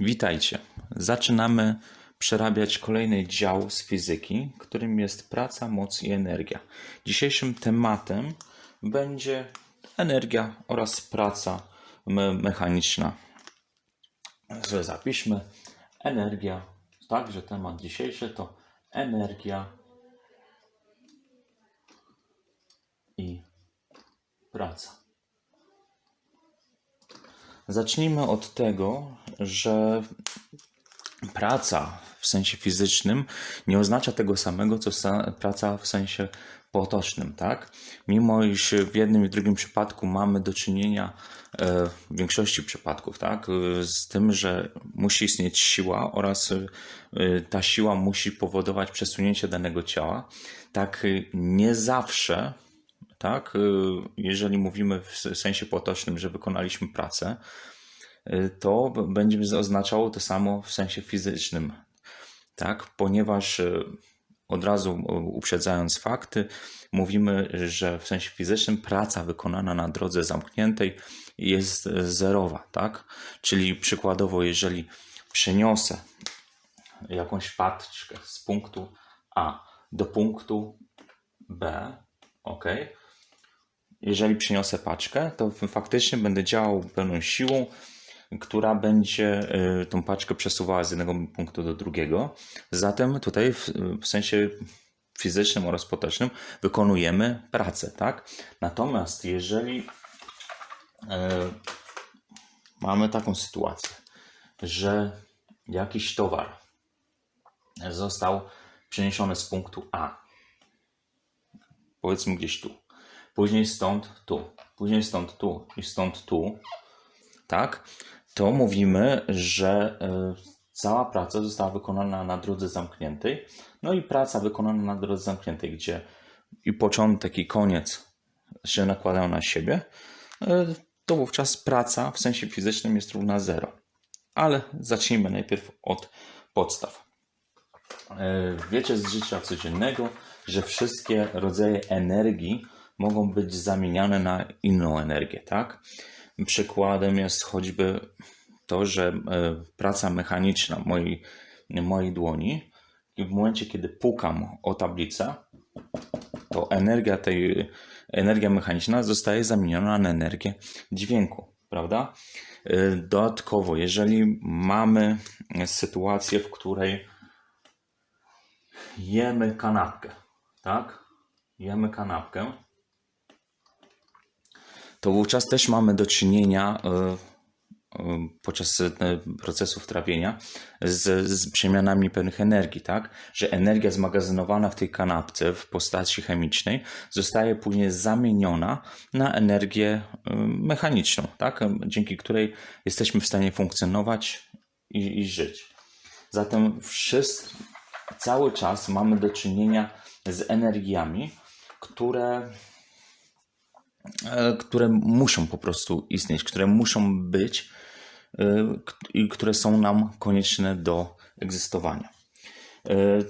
Witajcie. Zaczynamy przerabiać kolejny dział z fizyki, którym jest praca, moc i energia. Dzisiejszym tematem będzie energia oraz praca me- mechaniczna. Sobie Zapiszmy energia. Także temat dzisiejszy to energia i praca. Zacznijmy od tego, że praca w sensie fizycznym nie oznacza tego samego, co praca w sensie potocznym, tak? Mimo iż w jednym i drugim przypadku mamy do czynienia e, w większości przypadków, tak? e, Z tym, że musi istnieć siła oraz e, ta siła musi powodować przesunięcie danego ciała, tak nie zawsze tak? Jeżeli mówimy w sensie potocznym, że wykonaliśmy pracę, to będzie oznaczało to samo w sensie fizycznym, tak? Ponieważ y, od razu y, uprzedzając fakty, mówimy, że w sensie fizycznym praca wykonana na drodze zamkniętej jest y, zerowa, tak? Czyli przykładowo, jeżeli przeniosę jakąś paczkę z punktu A do punktu B, ok? Jeżeli przyniosę paczkę, to faktycznie będę działał pełną siłą, która będzie y, tą paczkę przesuwała z jednego punktu do drugiego. Zatem tutaj w, w sensie fizycznym oraz potocznym wykonujemy pracę, tak? Natomiast jeżeli e, mamy taką sytuację, że jakiś towar został przeniesiony z punktu A, powiedzmy gdzieś tu, później stąd tu, później stąd tu i stąd tu, tak, to mówimy, że y, cała praca została wykonana na drodze zamkniętej. No i praca wykonana na drodze zamkniętej, gdzie i początek i koniec się nakładają na siebie, y, to wówczas praca w sensie fizycznym jest równa zero. Ale zacznijmy najpierw od podstaw. E, Wiecie z życia codziennego, że wszystkie rodzaje energii mogą być zamieniane na inną energię, tak? Przykładem jest choćby to, że e, praca mechaniczna mojej, mojej dłoni, w momencie, kiedy pukam o tablicę, to energia tej, energia mechaniczna zostaje zamieniona na energię dźwięku, prawda? E, Dodatkowo, jeżeli mamy sytuację, w której jemy kanapkę, tak? Jemy kanapkę, to wówczas też mamy do czynienia e, e, podczas e, procesów trawienia z, z przemianami pewnych energii, tak? Że energia zmagazynowana w tej kanapce w postaci chemicznej zostaje później zamieniona na energię mechaniczną, tak? Dzięki której jesteśmy w stanie funkcjonować i, i żyć. Zatem wszyscy, cały czas mamy do czynienia z energiami, które, które muszą po prostu istnieć, które muszą być e, i które są nam konieczne do egzystowania. E,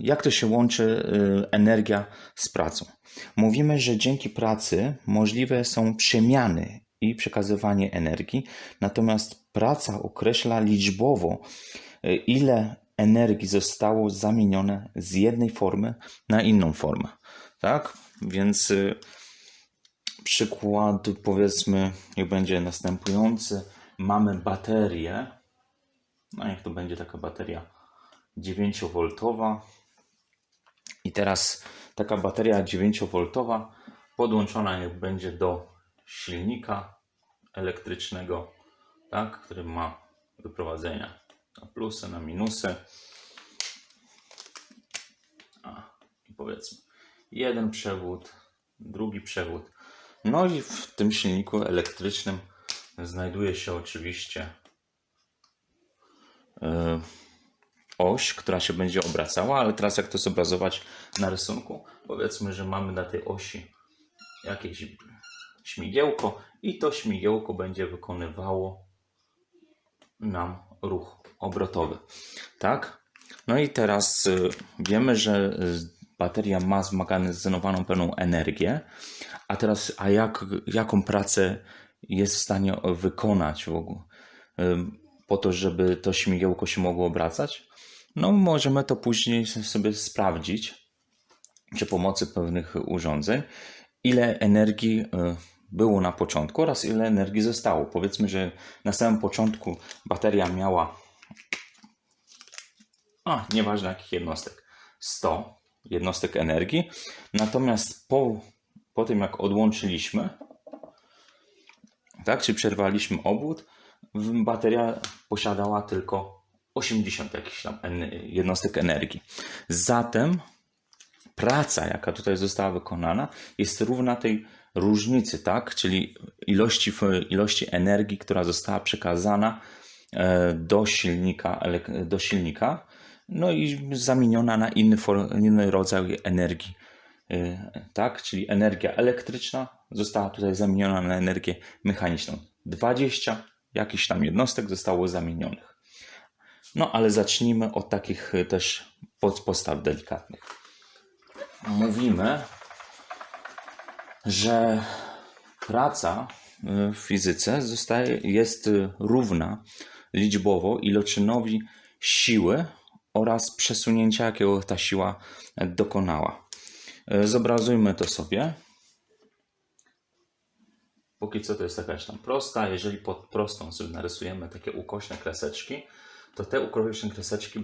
Jak to się łączy e, energia z pracą? Mówimy, że dzięki pracy możliwe są przemiany i przekazywanie energii, natomiast praca określa liczbowo, e, ile energii zostało zamienione z jednej formy na inną formę. Tak? Więc e, przykład powiedzmy, niech będzie następujący. Mamy baterię, no niech to będzie taka bateria 9V. I teraz taka bateria 9V podłączona niech będzie do silnika elektrycznego, tak, który ma wyprowadzenia na plusy, na minusy. A, i powiedzmy jeden przewód, drugi przewód. No i w tym silniku elektrycznym znajduje się oczywiście e, oś, która się będzie obracała, ale teraz jak to zobrazować na rysunku? Powiedzmy, że mamy na tej osi jakieś śmigiełko i to śmigiełko będzie wykonywało nam ruch obrotowy. Tak? No i teraz y, wiemy, że bateria ma zmagazynowaną pełną energię, a teraz, a jak, jaką pracę jest w stanie wykonać w ogóle? po to, żeby to śmigiełko się mogło obracać? No, możemy to później sobie sprawdzić przy pomocy pewnych urządzeń, ile energii y, było na początku oraz ile energii zostało. Powiedzmy, że na samym początku bateria miała, a nieważne jakich jednostek, 100 jednostek energii, natomiast po, po tym jak odłączyliśmy, tak, czy przerwaliśmy obwód, bateria posiadała tylko 80 jakichś tam jednostek energii. Zatem praca, jaka tutaj została wykonana, jest równa tej różnicy, tak? Czyli ilości, ilości energii, która została przekazana e, do silnika, do silnika, no i zamieniona na inny, inny rodzaj energii, e, tak? Czyli energia elektryczna została tutaj zamieniona na energię mechaniczną. 20 jakichś tam jednostek zostało zamienionych. No ale zacznijmy od takich e, też pod- postaw delikatnych mówimy, że praca y, w fizyce zostaje, jest y, równa liczbowo iloczynowi siły oraz przesunięcia, jakiego ta siła dokonała. Y, Zobrazujmy to sobie. Póki co to jest jakaś tam prosta. Jeżeli pod prostą sobie narysujemy takie ukośne kreseczki, to te ukośne kreseczki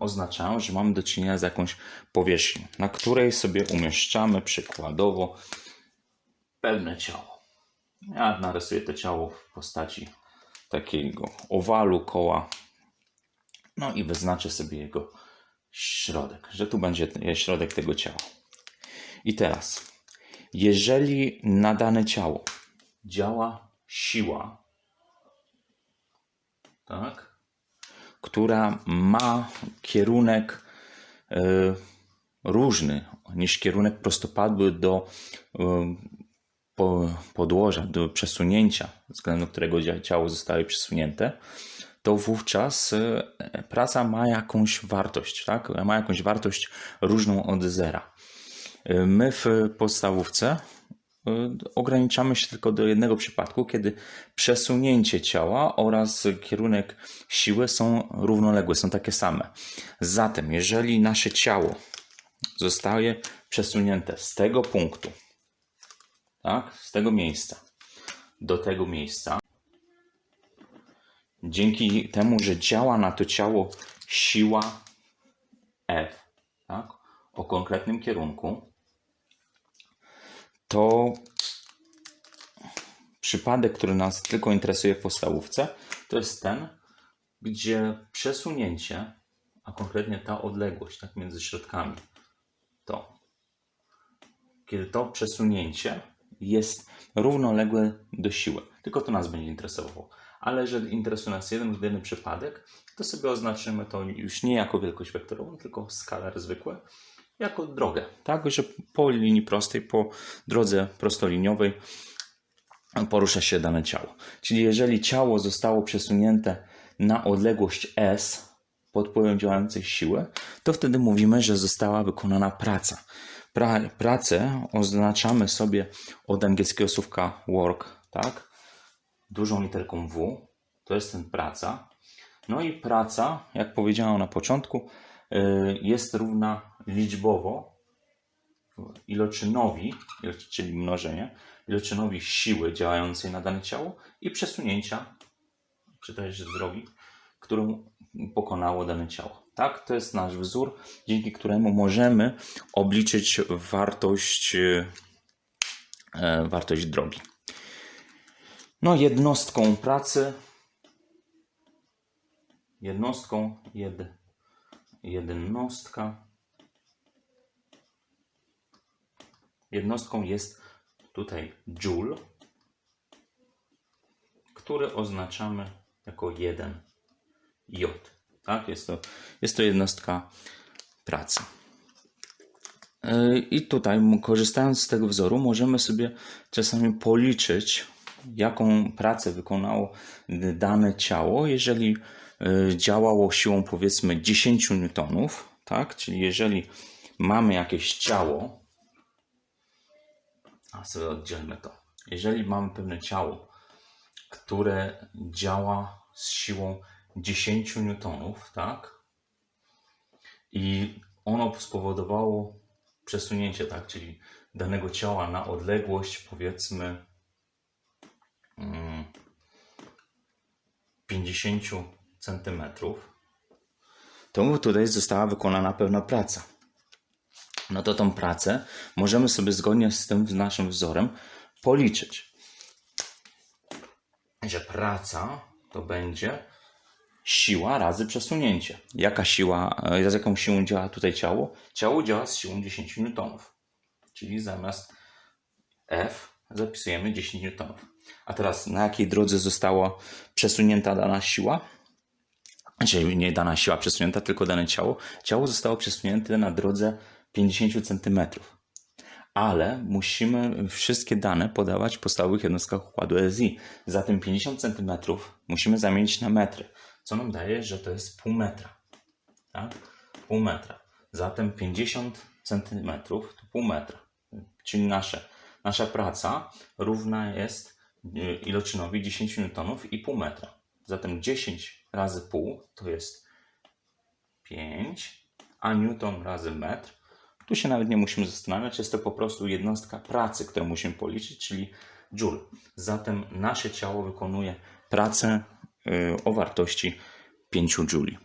oznaczają, że mamy do czynienia z jakąś powierzchnią, na której sobie umieszczamy przykładowo pewne ciało. Ja narysuję to ciało w postaci takiego owalu koła. No i wyznaczę sobie jego środek, że tu będzie środek tego ciała. I teraz, jeżeli na dane ciało działa siła, tak, która ma kierunek e, różny niż kierunek prostopadły do e, po, podłoża, do przesunięcia, względu którego ciało zostało przesunięte, to wówczas e, praca ma jakąś wartość, tak? Ma jakąś wartość różną od zera. E, My w podstawówce y, ograniczamy się tylko do jednego przypadku, kiedy przesunięcie ciała oraz kierunek siły są równoległe, są takie same. Zatem, jeżeli nasze ciało zostaje przesunięte z tego punktu, tak, z tego miejsca do tego miejsca, dzięki temu, że działa na to ciało siła F, tak, o konkretnym kierunku, to przypadek, który nas tylko interesuje w podstawówce, to jest ten, gdzie przesunięcie, a konkretnie ta odległość tak, między środkami, to kiedy to przesunięcie jest równoległe do siły. Tylko to nas będzie interesowało. Ale że interesuje nas jeden jedyny przypadek, to sobie oznaczymy to już nie jako wielkość wektorową, tylko skalar zwykły, jako drogę. Tak, że po linii prostej, po drodze prostoliniowej porusza się dane ciało. Czyli jeżeli ciało zostało przesunięte na odległość S pod wpływem działającej siły, to wtedy mówimy, że została wykonana praca. Pra, pracę oznaczamy sobie od angielskiego słówka work, tak? Dużą literką W, to jest ten praca. No i praca, jak powiedziałem na początku, y, jest równa liczbowo iloczynowi, czyli mnożenie, iloczynowi siły działającej na dane ciało i przesunięcia, czy też drogi, którą pokonało dane ciało. Tak, to jest nasz wzór, dzięki któremu możemy obliczyć wartość, e, wartość drogi. No, jednostką pracy, jednostką, jed, jednostka, jednostką jest tutaj joule, który oznaczamy jako 1 J. Tak? Jest, to, jest to jednostka pracy. Yy, I tutaj, korzystając z tego wzoru, możemy sobie czasami policzyć, jaką pracę wykonało dane ciało, jeżeli yy, działało siłą powiedzmy 10 newtonów, tak? Czyli jeżeli mamy jakieś ciało, a sobie oddzielmy to. Jeżeli mamy pewne ciało, które działa z siłą 10 newtonów, tak? I ono spowodowało przesunięcie, tak? Czyli danego ciała na odległość powiedzmy 50 centymetrów. To tutaj została wykonana pewna praca. No to tą pracę możemy sobie zgodnie z tym naszym wzorem policzyć że praca to będzie siła razy przesunięcie. Jaka siła, e, z jaką siłą działa tutaj ciało? Ciało działa z siłą 10 newtonów. Czyli zamiast F zapisujemy 10 newtonów. A teraz na jakiej drodze została przesunięta dana siła? Czyli nie dana siła przesunięta, tylko dane ciało. Ciało zostało przesunięte na drodze 50 centymetrów ale musimy wszystkie dane podawać w podstawowych jednostkach układu SI. Zatem 50 cm musimy zamienić na metry, co nam daje, że to jest pół metra. Tak? Pół metra. Zatem 50 cm to pół metra. Czyli nasze, nasza praca równa jest iloczynowi 10 newtonów i pół metra. Zatem 10 razy pół to jest 5, a newton razy metr tu się nawet nie musimy zastanawiać, jest to po prostu jednostka pracy, którą musimy policzyć, czyli joule. Zatem nasze ciało wykonuje pracę y, o wartości 5 jouli.